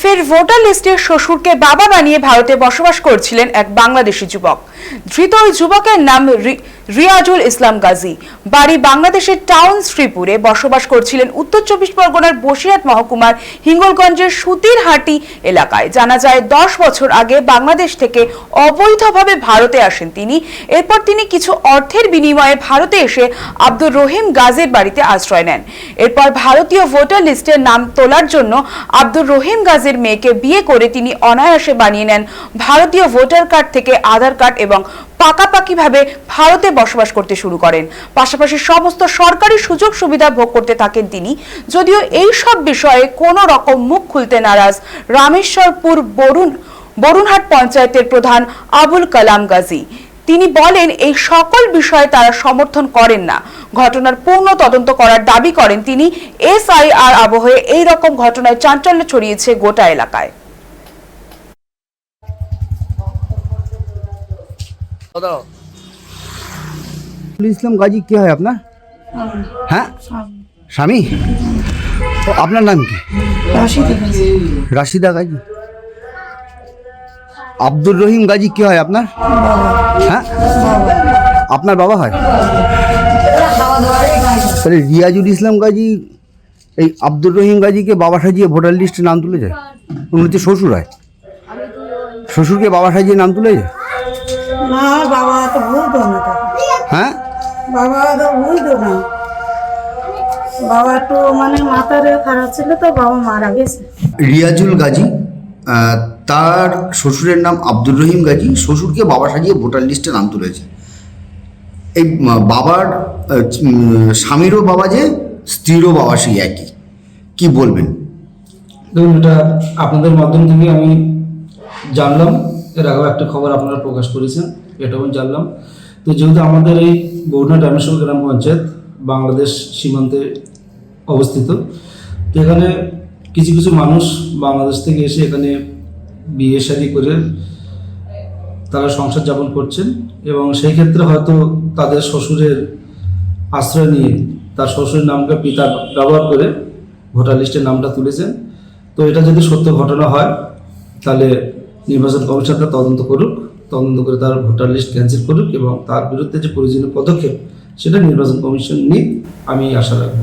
ফের ভোটার লিস্টে শ্বশুরকে বাবা বানিয়ে ভারতে বসবাস করছিলেন এক বাংলাদেশি যুবক। ধৃত ওই যুবকের নাম রিয়াজুল ইসলাম গাজী। বাড়ি বাংলাদেশের টাউন শ্রীপুরে বসবাস করছিলেন উত্তর চব্বিশ পরগনার বসিরহাট মহকুমার হিঙ্গলগঞ্জের সুতিরহাটি এলাকায়। জানা যায়, দশ বছর আগে বাংলাদেশ থেকে অবৈধভাবে ভারতে আসেন তিনি। এরপর তিনি কিছু অর্থের বিনিময়ে ভারতে এসে আব্দুর রহিম গাজীর বাড়িতে আশ্রয় নেন। এরপর ভারতীয় ভোটার লিস্টে নাম তোলার জন্য আব্দুর রহিম গাজীর মেয়েকে বিয়ে করে তিনি অনায়াসে বানিয়ে নেন। ভারতীয় ভোটার কার্ড থেকে আধার কার্ড এবং পাকাপাকিভাবে ভারতে বসবাস করতে শুরু করেন। পাশাপাশি সমস্ত সরকারি সুযোগ সুবিধা ভোগ করতে থাকেন তিনি। যদিও এই সব বিষয়ে কোনো রকম মুখ খুলতে নারাজ রামেশ্বরপুর বরুণ বরুণহাট পঞ্চায়েতের প্রধান আবুল কালাম গাজী। তিনি বলেন এই সকল বিষয়ে তারা সমর্থন করেন না। ঘটনার পূর্ণ তদন্ত করার দাবি করেন তিনি। এসআইআর আবহে এই রকম ঘটনায় চাঞ্চল্য ছড়িয়েছে গোটা এলাকায়। ইসলাম গাজী কে হয় আপনার? হ্যাঁ? স্বামী? আপনার নাম কি? রাশিদা গাজী। আব্দুর রহিম গাজী কে হয় আপনার? হ্যাঁ? আপনার বাবা হয়? তাহলে রিয়াজুল ইসলাম গাজী এই আব্দুর রহিম গাজীকে বাবা সাজিয়ে ভোটার লিস্টে নাম তুলে যায়? উনি হচ্ছে শ্বশুর হয়। শ্বশুরকে বাবা সাজিয়ে নাম তুলে যায়? না বাবা তো বুঝতো না হ্যাঁ? বাবা তো মানে মাথার খারাপ ছিল তো বাবা মারা গেছে। রিয়াজুল গাজী তার শ্বশুরের নাম আব্দুর রহিম গাজী। শ্বশুরকে বাবা সাজিয়ে ভোটার লিস্টে নাম তুলেছে। এই বাবার স্বামীরও বাবা যে, স্ত্রীরও বাবা সেই একই। কি বলবেন? দেখুন, এটা আপনাদের মাধ্যম থেকে আমি জানলাম। এর আগেও একটা খবর আপনারা প্রকাশ করেছেন, এটাও জানলাম। তো যেহেতু আমাদের এই বৌনা ডামেশ্বর গ্রাম পঞ্চায়েত বাংলাদেশ সীমান্তে অবস্থিত, তো এখানে কিছু কিছু মানুষ বাংলাদেশ থেকে এসে এখানে বিয়ে শাদি করে তারা সংসার যাপন করছেন এবং সেই ক্ষেত্রে হয়তো তাদের শ্বশুরের আশ্রয় নিয়ে তার শ্বশুরের নামকে পিতা ব্যবহার করে ভোটার লিস্টের নামটা তুলেছেন। তো এটা যদি সত্য ঘটনা হয়, তাহলে নির্বাচন কমিশনটা তদন্ত করুক, তদন্ত করে তার ভোটার লিস্ট ক্যান্সেল করুক এবং তার বিরুদ্ধে যে প্রয়োজনীয় পদক্ষেপ, সেটা নির্বাচন কমিশন নিক, আমি আশা রাখব।